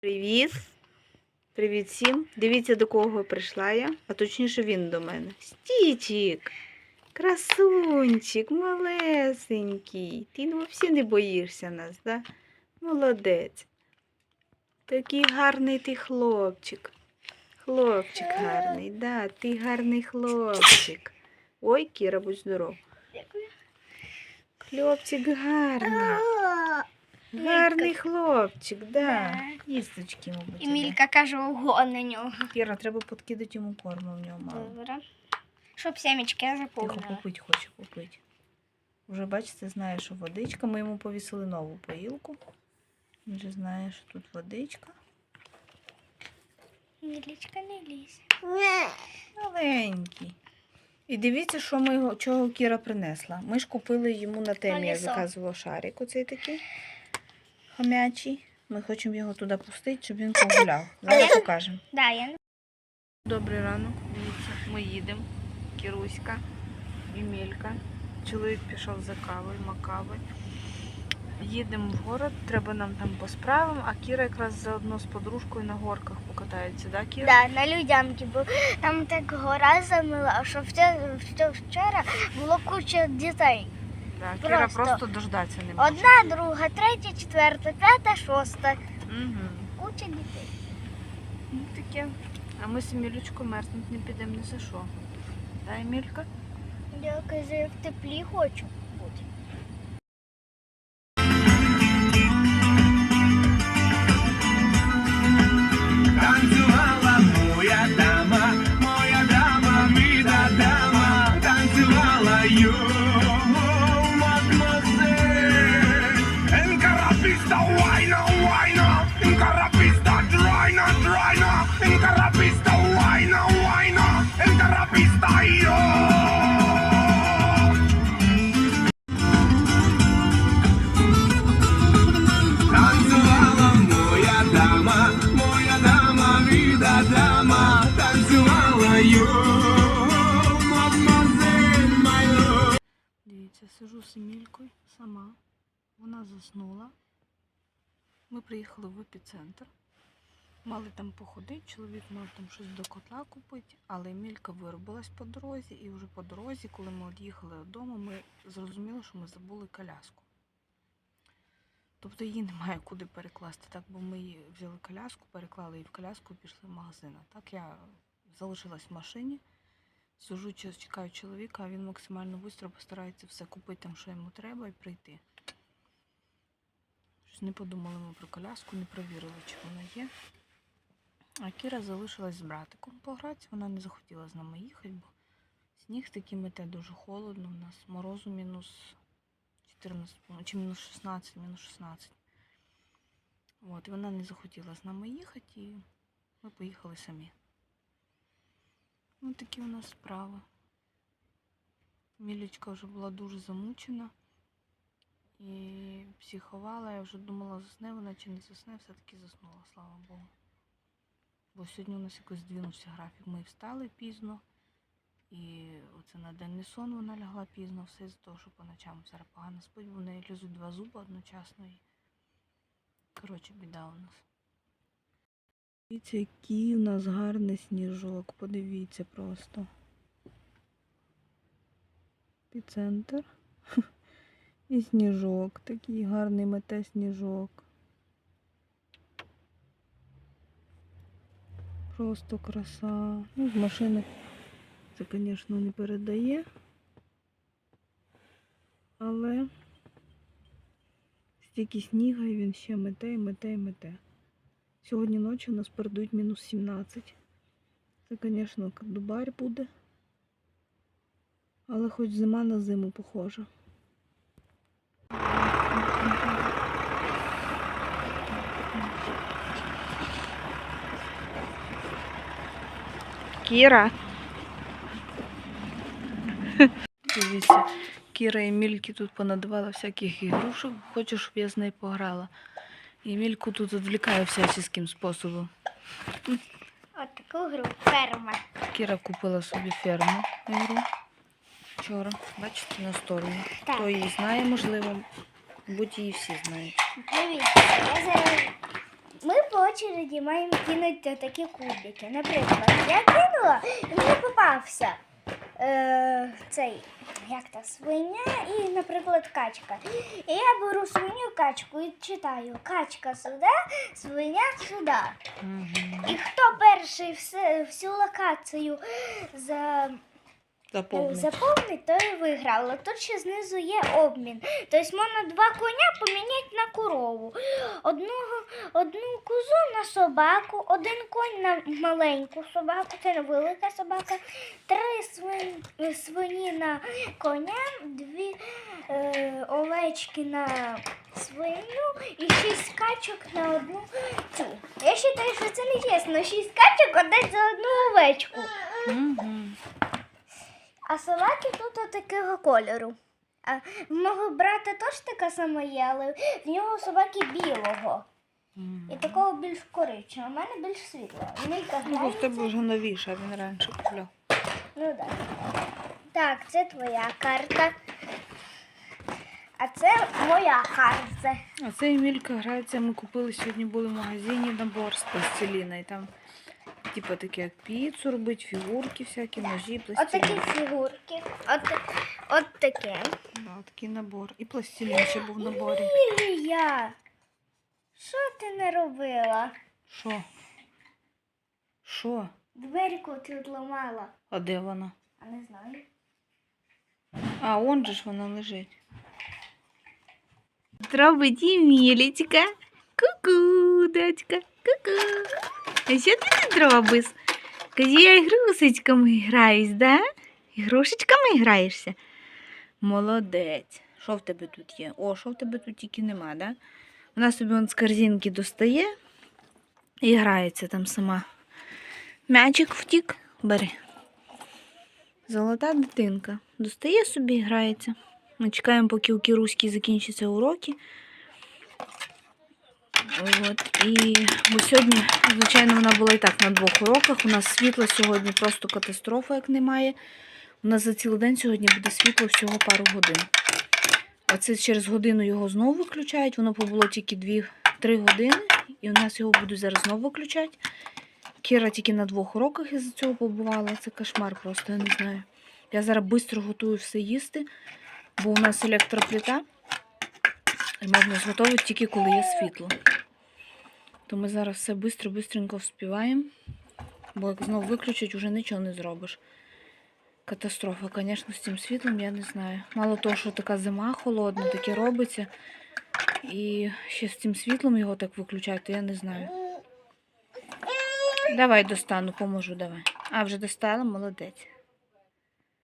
Привіт. Привіт всім. Дивіться, до кого прийшла я, а точніше він до мене. Стічик. Красунчик, малесенький. Ти ну, взагалі не боїшся нас, да? Молодець. Такий гарний ти хлопчик. Хлопчик гарний, да, ти гарний хлопчик. Ой, Кіра, будь здоров. Хлопчик гарний. Гарний хлопчик, да. Їсточки, мабуть. І. Мілька каже ого на нього. Кіра, треба подкидати йому корму, в нього мало. Добре. Щоб сімечки я Тихо заповнила. попить хоче попити. Вже бачите, знає, що водичка. Ми йому повісили нову поїлку. Він вже знає, що тут водичка. Мілічка не лізь. Маленький. І дивіться, що ми його, чого Кіра принесла. Ми ж купили йому на темі, я заказувала шарик оцей такий хомячий. Ми хочемо його туди пустити, щоб він погуляв. Зараз покажемо. Да, я Добрий ранок. Дивіться, ми їдемо. Кіруська, Емелька. Чоловік пішов за кавою, макавою. Їдемо в город, треба нам там по справам, а Кіра якраз заодно з подружкою на горках покатається, да, Кіра? да, на людянки, бо там так гора замила, а що вчора, вчора було куча дітей. Да, Кіра Просто. просто дождатися не може. Одна, друга, третя, четверта, п'ята, шоста. Угу. Куча дітей. Ну таке. А ми з Емілючкою мерзнуть не підемо ні за що. Та, Емілька? Я кажу, в теплі хочу моя дама, віда дама, танцювала ю, мадмозель майо. Дивіться, сижу з Емількою сама. Вона заснула. Ми приїхали в епіцентр. Мали там походити, чоловік мав там щось до котла купити, але Емілька виробилась по дорозі, і вже по дорозі, коли ми від'їхали додому, ми зрозуміли, що ми забули коляску. Тобто її немає куди перекласти. Так, бо ми її взяли коляску, переклали її в коляску і пішли в магазин. Так я залишилась в машині. Сижу, чекаю чоловіка, а він максимально швидко постарається все купити там, що йому треба, і прийти. Щось не подумали ми про коляску, не провірили, чи вона є. А Кіра залишилась з братиком погратися, вона не захотіла з нами їхати, бо сніг такий мете дуже холодно. У нас морозу мінус 14, чи мінус 16, мінус 16. От, і вона не захотіла з нами їхати, і ми поїхали самі. Ну, такі у нас справи. Мілічка вже була дуже замучена і психувала. Я вже думала, засне вона чи не засне, все-таки заснула, слава Богу. Бо сьогодні у нас якось здвинувся графік. Ми встали пізно. І оце на денний сон вона лягла пізно, все з того, що по ночам зараз погано спить, бо в неї лізуть два зуби одночасно. І... Коротше, біда у нас. Дивіться, який у нас гарний сніжок. Подивіться просто. Епіцентр. І сніжок. Такий гарний мете сніжок. Просто краса. Ну, з машини це, звісно, не передає. Але стільки сніга і він ще мете і мете і мете. Сьогодні ночі у нас передають мінус 17. Це, звісно, дубарь буде. Але хоч зима на зиму похожа. Кіра. Дивіться, Кіра і Мільки тут понадавала всяких ігрушок. Хоче, щоб я з нею пограла. І Мільку тут відвлікає всяческим способом. От таку гру. Ферма. Кіра купила собі ферму ігру. Вчора, бачите, на стороні. Так. Хто її знає, можливо, будь її всі знають. Дивіться, я зараз ми по очереді маємо кинути такі кубики. Наприклад, я кинула, і мені попався е, цей, як та свиня і, наприклад, качка. І я беру свиню качку і читаю качка сюди, свиня сюди. І хто перший всю локацію за Заповнить. Заповнить, то і виграла. Тут ще знизу є обмін. Тобто можна два коня поміняти на корову. Одного, одну козу на собаку, один конь на маленьку собаку, це не велика собака, три свин, свині на коня, дві е, овечки на свиню і шість качок на одну цю. Я вважаю, що це не чесно. Шість качок отдать за одну овечку. Мгм. А собаки тут такого кольору. А в мого брата теж така сама є, але в нього собаки білого. І такого більш коричневого. У мене більш світлого. Мілька Ну, в тебе вже новіша, він раніше купляв. Ну так. Так, це твоя карта. А це моя карта. А це Емілька грається. Ми купили сьогодні були в магазині набор з пластиліна. І там, типу, таке як піцу робить, фігурки всякі, ножі, пластилін. такі фігурки. От, от таке. Да, такий набор. І пластилін ще був в наборі. Лілія, що ти не робила? Що? Що? Дверку ти відламала. А де вона? А не знаю. А, он же ж вона лежить. Зробить Емілічка. Ку-ку, дочка, ку-ку. А що ти тут робиш? Кажи, я ігрушечками граюсь, да? Ігрушечками граєшся? Молодець. Що в тебе тут є? О, що в тебе тут тільки нема, да? Вона собі з корзинки достає і грається там сама. М'ячик втік, бери. Золота дитинка. Достає собі і грається. Ми чекаємо, поки у Кіруській закінчаться уроки. От. І бо сьогодні, звичайно, вона була і так на двох уроках. У нас світла сьогодні просто катастрофа, як немає. У нас за цілий день сьогодні буде світло всього пару годин. Оце через годину його знову виключають. Воно побуло тільки 2-3 години, і у нас його будуть зараз знову виключати. Кіра тільки на двох уроках із-за цього побувала. Це кошмар просто, я не знаю. Я зараз швидко готую все їсти, бо у нас електроплита. І можна зготовити тільки коли є світло. То ми зараз все швидко-швидко вспіваємо. Бо як знову виключать, вже нічого не зробиш. Катастрофа, звісно, з цим світлом, я не знаю. Мало того, що така зима холодна, таке робиться. І ще з цим світлом його так виключають, то я не знаю. Давай достану, поможу, давай. А, вже достала, молодець.